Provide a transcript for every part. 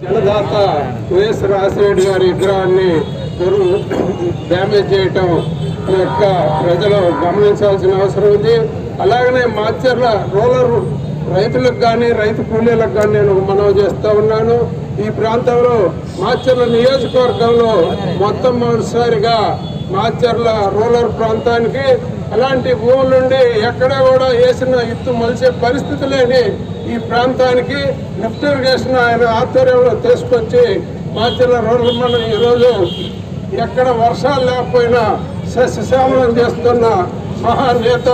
జనదాత YS Rajasekhara గారి విగ్రహాన్ని damage చేయటం యొక్క ప్రజలు గమనించాల్సిన అవసరం ఉంది. అలాగనే మాచర్ల రోలర్ రైతులకు కానీ రైతు కూలీలకు కానీ నేను మనవి చేస్తూ ఉన్నాను. ఈ ప్రాంతంలో మాచర్ల నియోజకవర్గంలో మొత్తం మొదటిసారిగా మాచర్ల రూరల్ ప్రాంతానికి అలాంటి భూములుండి ఎక్కడ కూడా వేసిన ఎత్తు మలిసే పరిస్థితి లేని ఈ ప్రాంతానికి లిఫ్ట్ ఇరిగేషన్ ఆయన ఆధ్వర్యంలో తీసుకొచ్చి మాచర్ల రోడ్ల మనం ఈరోజు ఎక్కడ వర్షాలు లేకపోయినా సస్యశ్యామలం చేస్తున్న మహానేత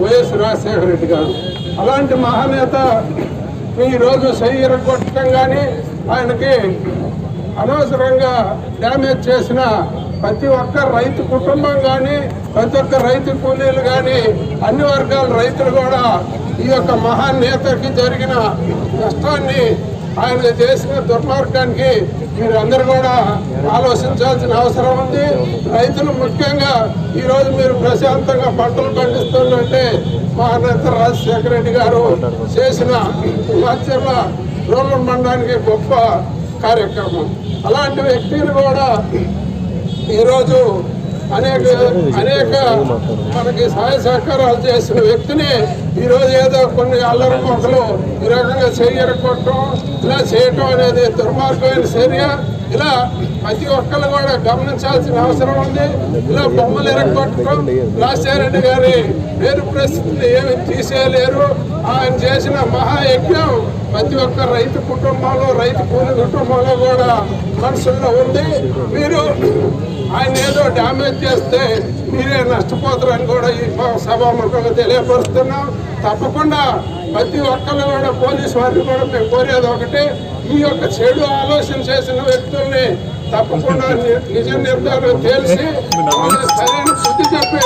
వైఎస్ రాజశేఖర రెడ్డి గారు. అలాంటి మహానేత ఈరోజు శరీర కొట్టడం కానీ ఆయనకి అనవసరంగా డ్యామేజ్ చేసిన ప్రతి ఒక్క రైతు కుటుంబం కానీ ప్రతి ఒక్క రైతు కూలీలు కానీ అన్ని వర్గాల రైతులు కూడా ఈ యొక్క మహాన్ నేతకి జరిగిన నష్టాన్ని ఆయన చేసిన దుర్మార్గానికి మీరు అందరు కూడా ఆలోచించాల్సిన అవసరం ఉంది. రైతులు ముఖ్యంగా ఈరోజు మీరు ప్రశాంతంగా పంటలు పండిస్తుందంటే మహానేత రాజశేఖర రెడ్డి గారు చేసిన మధ్యమ రూరల్ మండలానికి గొప్ప కార్యక్రమం. అలాంటి వ్యక్తులు కూడా ఈరోజు అనేక అనేక మనకి సహాయ సహకారాలు చేసిన వ్యక్తిని ఈరోజు ఏదో కొన్ని అల్లరి మొక్కలు ఈ రకంగా చెయ్యరకొట్టడం ఇలా చేయటం అనేది దుర్మార్గమైన చర్య. ఇలా ప్రతి ఒక్కరు కూడా గమనించాల్సిన అవసరం ఉంది. ఇలా బొమ్మలు ఎరగొట్టడం రాజశేఖరెడ్డి గారి పేరు పరిస్థితులు ఏమి తీసేయలేరు. ఆయన చేసిన మహాయజ్ఞం ప్రతి ఒక్క రైతు కుటుంబంలో రైతు కూలి కుటుంబంలో కూడా మనసుల్లో ఉంది. మీరు ఆయన ఏదో డ్యామేజ్ చేస్తే మీరే నష్టపోతారని కూడా ఈ సభాముఖంగా తెలియపరుస్తున్నాం. తప్పకుండా ప్రతి ఒక్కరు కూడా పోలీసు వారిని కూడా మేము కోరేది ఒకటి. ఈ యొక్క చెడు ఆలోచన చేసిన వ్యక్తుల్ని తప్పకుండా నిజ నిర్ధారణ తెలిసి సరైన శుద్ధి చెప్పే